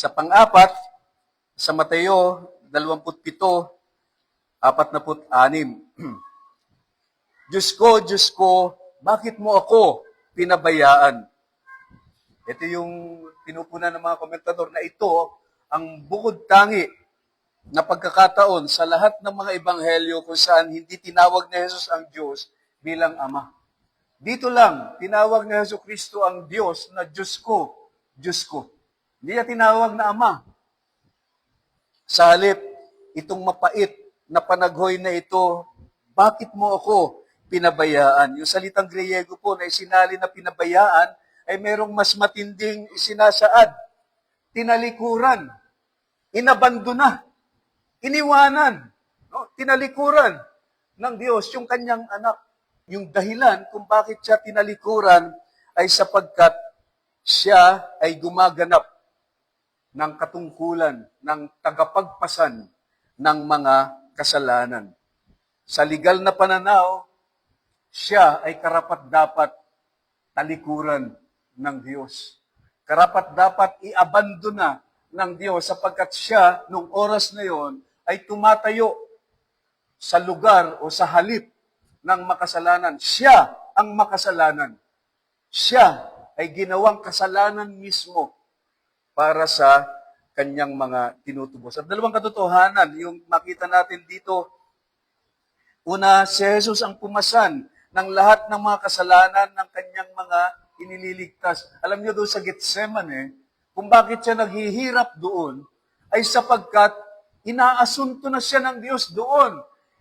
Sa pang-apat, sa Mateo 27, 46. Diyos ko, Diyos ko, bakit mo ako pinabayaan? Ito yung pinupunan ng mga komentador na ito ang bukod tangi na pagkakataon sa lahat ng mga ebanghelyo kung saan hindi tinawag ni Jesus ang Diyos bilang Ama. Dito lang, tinawag ni Jesus Kristo ang Diyos na Diyos ko, Diyos ko. Hindi niya tinawag na Ama. Sa halip, itong mapait na panaghoy na ito, bakit mo ako pinabayaan? Yung salitang Griego po na isinali na pinabayaan ay merong mas matinding isinasaad. Tinalikuran, inabandona, iniwanan, no? tinalikuran ng Diyos yung kanyang anak. Yung dahilan kung bakit siya tinalikuran ay sapagkat siya ay gumaganap ng katungkulan, ng tagapagpasan ng mga kasalanan. Sa legal na pananaw, siya ay karapat-dapat talikuran ng Diyos. Karapat-dapat iabandona ng Diyos sapagkat siya, nung oras na yon, ay tumatayo sa lugar o sa halip ng makasalanan. Siya ang makasalanan. Siya ay ginawang kasalanan mismo para sa kanyang mga tinutubos. At dalawang katotohanan, yung makita natin dito, una, si Jesus ang pumasan ng lahat ng mga kasalanan ng kanyang mga inililigtas. Alam niyo doon sa Gethsemane, kung bakit siya naghihirap doon, ay sapagkat inaasunto na siya ng Diyos doon.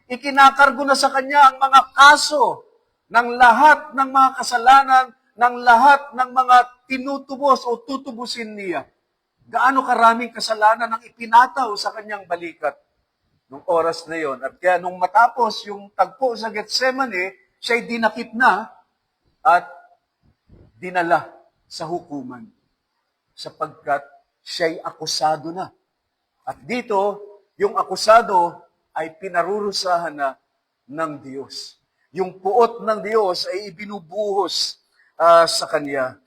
Ikinakargo na sa kanya ang mga kaso ng lahat ng mga kasalanan, ng lahat ng mga tinutubos o tutubusin niya. Gaano karaming kasalanan ang ipinataw sa kanyang balikat nung oras na yon. At kaya nung matapos yung tagpo sa Gethsemane, siya'y dinakip na at dinala sa hukuman sapagkat siya'y akusado na. At dito, yung akusado ay pinarurusahan na ng Diyos. Yung puot ng Diyos ay ibinubuhos ah, sa Kanya.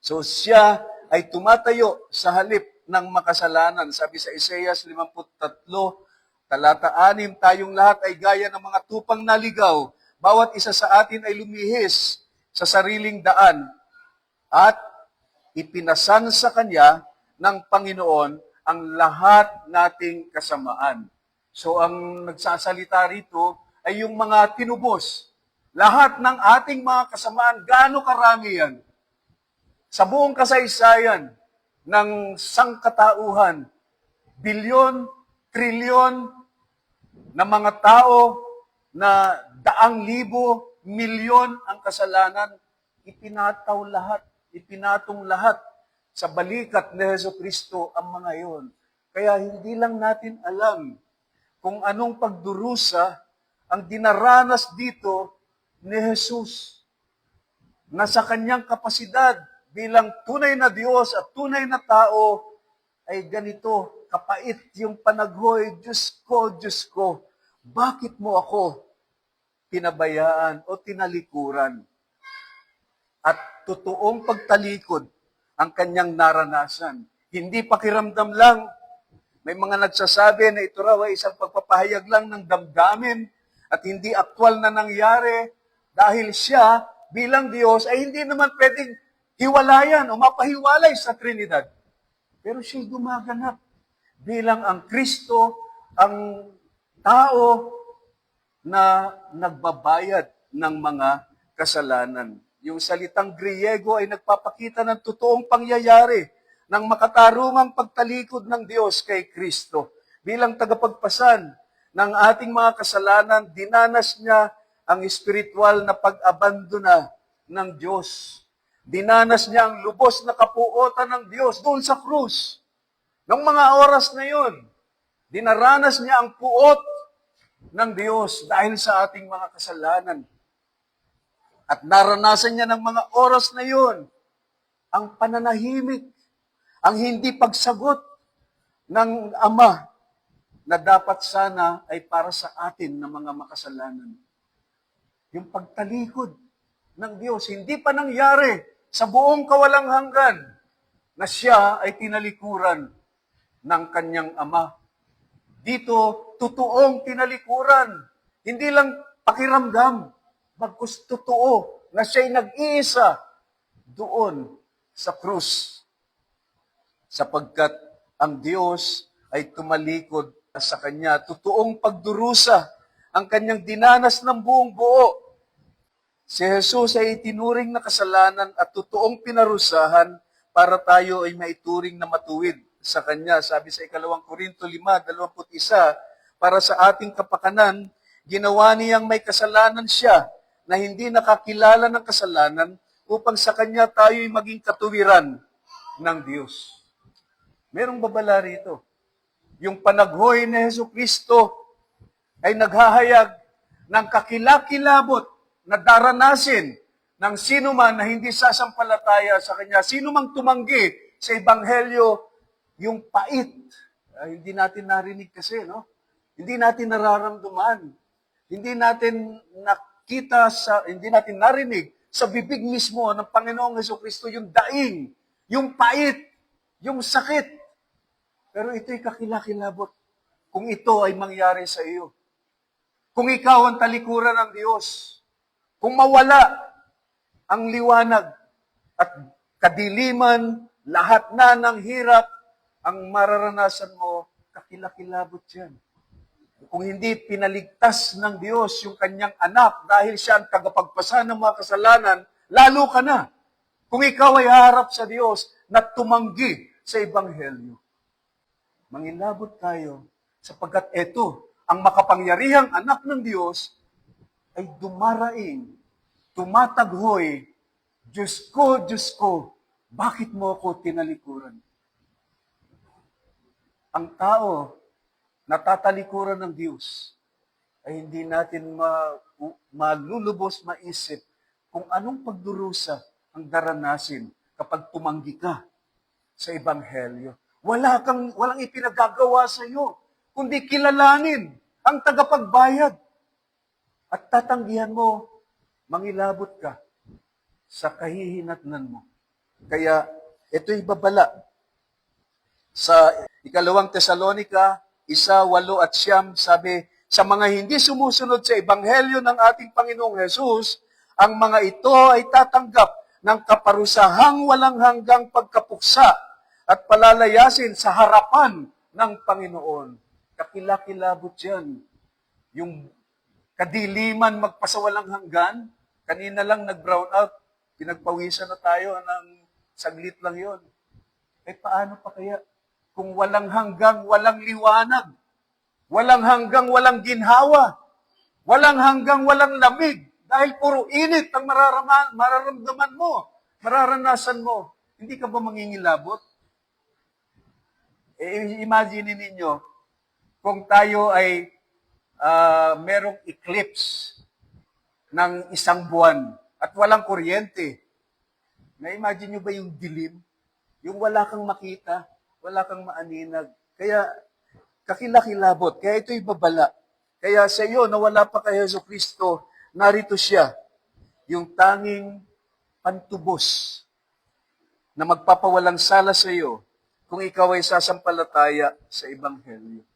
So siya ay tumatayo sa halip ng makasalanan. Sabi sa Isaiah 53, talata 6, tayong lahat ay gaya ng mga tupang naligaw. Bawat isa sa atin ay lumihis sa sariling daan at ipinasan sa Kanya ng Panginoon ang lahat nating kasamaan. So ang nagsasalita rito ay yung mga tinubos. Lahat ng ating mga kasamaan, gaano karami yan? Sa buong kasaysayan ng sangkatauhan, bilyon, trilyon na mga tao na daang libo, milyon ang kasalanan, ipinataw lahat, ipinatong lahat sa balikat ni Heso Kristo ang mga iyon. Kaya hindi lang natin alam kung anong pagdurusa ang dinaranas dito ni Jesus na sa kanyang kapasidad bilang tunay na Diyos at tunay na tao ay ganito, kapait yung panaghoy, Diyos ko, Diyos ko, bakit mo ako pinabayaan o tinalikuran? At totoong pagtalikod ang kanyang naranasan. Hindi pakiramdam lang. May mga nagsasabi na ito raw ay isang pagpapahayag lang ng damdamin at hindi aktwal na nangyari dahil siya bilang Diyos ay hindi naman pwedeng hiwalayan o mapahiwalay sa Trinidad. Pero siya gumaganap bilang ang Kristo, ang tao na nagbabayad ng mga kasalanan. Yung salitang Griego ay nagpapakita ng totoong pangyayari ng makatarungang pagtalikod ng Diyos kay Kristo. Bilang tagapagpasan ng ating mga kasalanan, dinanas niya ang espiritual na pag-abandona ng Diyos. Dinanas niya ang lubos na kapuotan ng Diyos doon sa krus. Nung mga oras na yun, dinaranas niya ang puot ng Diyos dahil sa ating mga kasalanan. At naranasan niya ng mga oras na yun ang pananahimik, ang hindi pagsagot ng Ama na dapat sana ay para sa atin na mga makasalanan. Yung pagtalikod ng Diyos, hindi pa nangyari sa buong kawalang hanggan. na siya ay tinalikuran ng kanyang ama. Dito, totoong tinalikuran. Hindi lang pakiramdam. Bagkus totoo na siya'y nag-iisa doon sa krus. Sapagkat ang Diyos ay tumalikod sa Kanya. Totoong pagdurusa ang Kanyang dinanas ng buong buo. Si Jesus ay itinuring na kasalanan at totoong pinarusahan para tayo ay maituring na matuwid sa Kanya. Sabi sa ikalawang Korinto 5, 21, para sa ating kapakanan, ginawa niyang may kasalanan siya na hindi nakakilala ng kasalanan upang sa Kanya tayo ay maging katuwiran ng Diyos. Merong babala rito. Yung panaghoy ni Heso Kristo ay naghahayag ng kakilakilabot na daranasin ng sino man na hindi sasampalataya sa Kanya. Sino mang tumanggi sa Ebanghelyo, yung pait. Ay, hindi natin narinig kasi, no? Hindi natin nararamdaman. Hindi natin nakita sa, hindi natin narinig sa bibig mismo ng Panginoong Heso Kristo yung daing, yung pait, yung sakit. Pero ito'y kakilakilabot kung ito ay mangyari sa iyo. Kung ikaw ang talikuran ng Diyos, kung mawala ang liwanag at kadiliman, lahat na ng hirap, ang mararanasan mo, kakilakilabot yan. Kung hindi pinaligtas ng Diyos yung kanyang anak dahil siya ang tagapagpasa ng mga kasalanan, lalo ka na. Kung ikaw ay harap sa Diyos na tumanggi sa Ebanghelyo. Mangilabot tayo sapagkat ito, ang makapangyarihang anak ng Diyos ay dumaraing, tumataghoy, Diyos ko, Diyos ko, bakit mo ako tinalikuran? Ang tao, natatalikuran ng Diyos, ay hindi natin ma, malulubos maisip kung anong pagdurusa ang daranasin kapag tumanggi ka sa Ebanghelyo. Wala kang, walang ipinagagawa sa iyo, kundi kilalanin ang tagapagbayad. At tatanggihan mo, mangilabot ka sa kahihinatnan mo. Kaya, ito'y babala. Sa ikalawang Tesalonika, isa, walo at siyam, sabi, sa mga hindi sumusunod sa Ebanghelyo ng ating Panginoong Hesus, ang mga ito ay tatanggap ng kaparusahang walang hanggang pagkapuksa at palalayasin sa harapan ng Panginoon. Kakilakilabot yan. Yung kadiliman magpasawalang hanggan, kanina lang nag-brown out, pinagpawisan na tayo ng saglit lang yon. Eh paano pa kaya? Kung walang hanggang, walang liwanag, walang hanggang, walang ginhawa, walang hanggang, walang lamig, dahil puro init ang mararama, mararamdaman mo, mararanasan mo, hindi ka ba mangingilabot? Eh, imagine ninyo, kung tayo ay ah, merong eclipse ng isang buwan at walang kuryente, na-imagine nyo ba yung dilim? Yung wala kang makita, wala kang maaninag. Kaya, kakilakilabot. Kaya ito'y babala. Kaya sa iyo, na wala pa kay Yeso Kristo, narito siya, yung tanging pantubos na magpapawalang sala sa iyo kung ikaw ay sasampalataya sa Ebanghelyo.